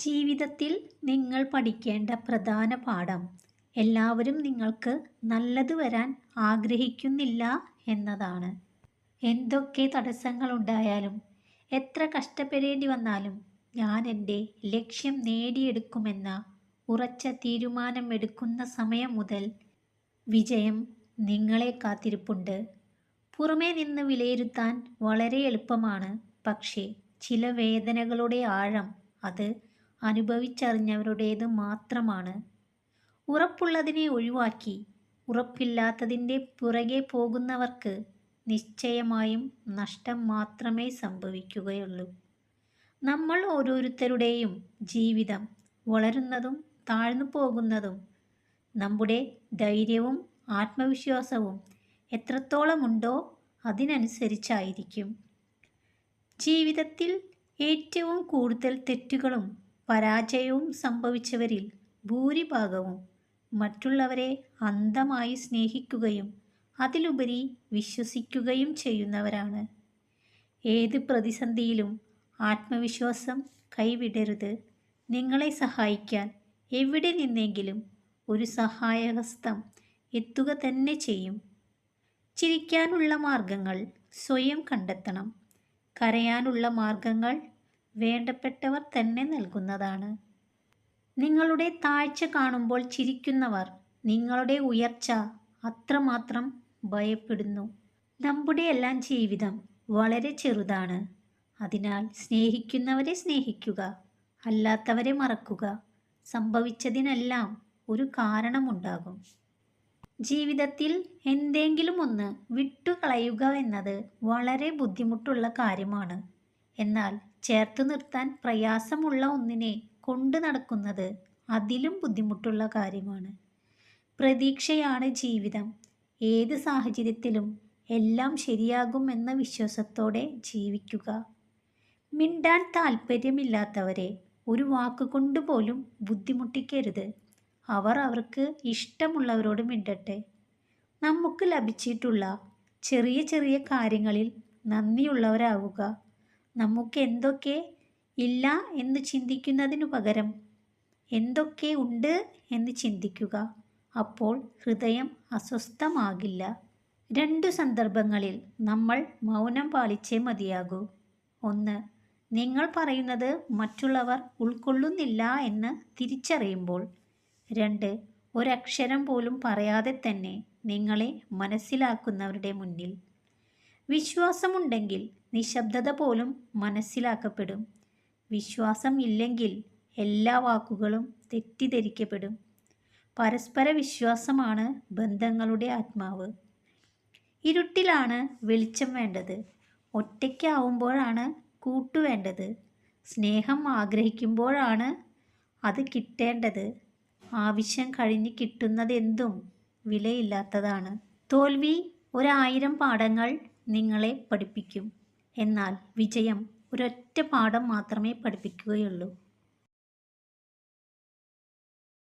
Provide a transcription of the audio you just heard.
ജീവിതത്തിൽ നിങ്ങൾ പഠിക്കേണ്ട പ്രധാന പാഠം. എല്ലാവരും നിങ്ങൾക്ക് നല്ലത് വരാൻ ആഗ്രഹിക്കുന്നില്ല എന്നതാണ്. എന്തൊക്കെ തടസ്സങ്ങളുണ്ടായാലും എത്ര കഷ്ടപ്പെടേണ്ടി വന്നാലും ഞാൻ എന്റെ ലക്ഷ്യം നേടിയെടുക്കുമെന്ന ഉറച്ച തീരുമാനം എടുക്കുന്ന സമയം മുതൽ വിജയം നിങ്ങളെ കാത്തിരിപ്പുണ്ട്. പുറമേ നിന്ന് വിലയിരുത്താൻ വളരെ എളുപ്പമാണ്. പക്ഷേ ചില വേദനകളുടെ ആഴം അത് അനുഭവിച്ചറിഞ്ഞവരുടേത് മാത്രമാണ്. ഉറപ്പുള്ളതിനെ ഒഴിവാക്കി ഉറപ്പില്ലാത്തതിന്റെ പുറകെ പോകുന്നവർക്ക് നിശ്ചയമായും നഷ്ടം മാത്രമേ സംഭവിക്കുകയുള്ളൂ. നമ്മൾ ഓരോരുത്തരുടെയും ജീവിതം വളരുന്നതും താഴ്ന്നു പോകുന്നതും നമ്മുടെ ധൈര്യവും ആത്മവിശ്വാസവും എത്രത്തോളമുണ്ടോ അതിനനുസരിച്ചായിരിക്കും. ജീവിതത്തിൽ ഏറ്റവും കൂടുതൽ തെറ്റുകളും പരാജയവും സംഭവിച്ചവരിൽ ഭൂരിഭാഗവും മറ്റുള്ളവരെ അന്ധമായി സ്നേഹിക്കുകയും അതിലുപരി വിശ്വസിക്കുകയും ചെയ്യുന്നവരാണ്. ഏത് പ്രതിസന്ധിയിലും ആത്മവിശ്വാസം കൈവിടരുത്. നിങ്ങളെ സഹായിക്കാൻ എവിടെ നിന്നെങ്കിലും ഒരു സഹായഹസ്തം എത്തുക തന്നെ ചെയ്യും. ചിരിക്കാനുള്ള മാർഗങ്ങൾ സ്വയം കണ്ടെത്തണം. കരയാനുള്ള മാർഗങ്ങൾ വേണ്ടപ്പെട്ടവർ തന്നെ നൽകുന്നതാണ്. നിങ്ങളുടെ താഴ്ച കാണുമ്പോൾ ചിരിക്കുന്നവർ നിങ്ങളുടെ ഉയർച്ച അത്രമാത്രം ഭയപ്പെടുന്നു. നമ്മുടെ എല്ലാം ജീവിതം വളരെ ചെറുതാണ്. അതിനാൽ സ്നേഹിക്കുന്നവരെ സ്നേഹിക്കുക അല്ലാത്തവരെ മറക്കുക സംഭവിച്ചതിനെല്ലാം ഒരു കാരണമുണ്ടാകും. ജീവിതത്തിൽ എന്തെങ്കിലും ഒന്ന് വിട്ടുകളയുക എന്നത് വളരെ ബുദ്ധിമുട്ടുള്ള കാര്യമാണ്. എന്നാൽ ചേർത്ത് നിർത്താൻ പ്രയാസമുള്ള ഒന്നിനെ കൊണ്ടു നടക്കുന്നത് അതിലും ബുദ്ധിമുട്ടുള്ള കാര്യമാണ്. പ്രതീക്ഷയാണ് ജീവിതം. ഏത് സാഹചര്യത്തിലും എല്ലാം ശരിയാകും എന്ന വിശ്വാസത്തോടെ ജീവിക്കുക. മിണ്ടാൻ താല്പര്യമില്ലാത്തവരെ ഒരു വാക്കുകൊണ്ട് പോലും ബുദ്ധിമുട്ടിക്കരുത്. അവർ അവർക്ക് ഇഷ്ടമുള്ളവരോട് മിണ്ടട്ടെ. നമുക്ക് ലഭിച്ചിട്ടുള്ള ചെറിയ ചെറിയ കാര്യങ്ങളിൽ നന്ദിയുള്ളവരാവുക. നമുക്ക് എന്തൊക്കെ ഇല്ല എന്ന് ചിന്തിക്കുന്നതിനു പകരം എന്തൊക്കെ ഉണ്ട് എന്ന് ചിന്തിക്കുക. അപ്പോൾ ഹൃദയം അസ്വസ്ഥമാകില്ല. രണ്ടു സന്ദർഭങ്ങളിൽ നമ്മൾ മൗനം പാലിച്ചേ മതിയാകൂ. ഒന്ന് നിങ്ങൾ പറയുന്നത് മറ്റുള്ളവർ ഉൾക്കൊള്ളുന്നില്ല എന്ന് തിരിച്ചറിയുമ്പോൾ. രണ്ട് ഒരക്ഷരം പോലും പറയാതെ തന്നെ നിങ്ങളെ മനസ്സിലാക്കുന്നവരുടെ മുന്നിൽ. വിശ്വാസമുണ്ടെങ്കിൽ നിശബ്ദത പോലും മനസ്സിലാക്കപ്പെടും. വിശ്വാസം ഇല്ലെങ്കിൽ എല്ലാ വാക്കുകളും തെറ്റിദ്ധരിക്കപ്പെടും. പരസ്പര വിശ്വാസമാണ് ബന്ധങ്ങളുടെ ആത്മാവ്. ഇരുട്ടിലാണ് വെളിച്ചം വേണ്ടത്. ഒറ്റയ്ക്കാവുമ്പോഴാണ് കൂട്ടുവേണ്ടത് സ്നേഹം ആഗ്രഹിക്കുമ്പോഴാണ് അത് കിട്ടേണ്ടത്. ആവശ്യം കഴിഞ്ഞ് കിട്ടുന്നതെന്തും വിലയില്ലാത്തതാണ്. തോൽവി ഒരായിരം പാഠങ്ങൾ നിങ്ങളെ പഠിപ്പിക്കും. എന്നാൽ വിജയം ഒരൊറ്റ പാഠം മാത്രമേ പഠിപ്പിക്കുകയുള്ളൂ.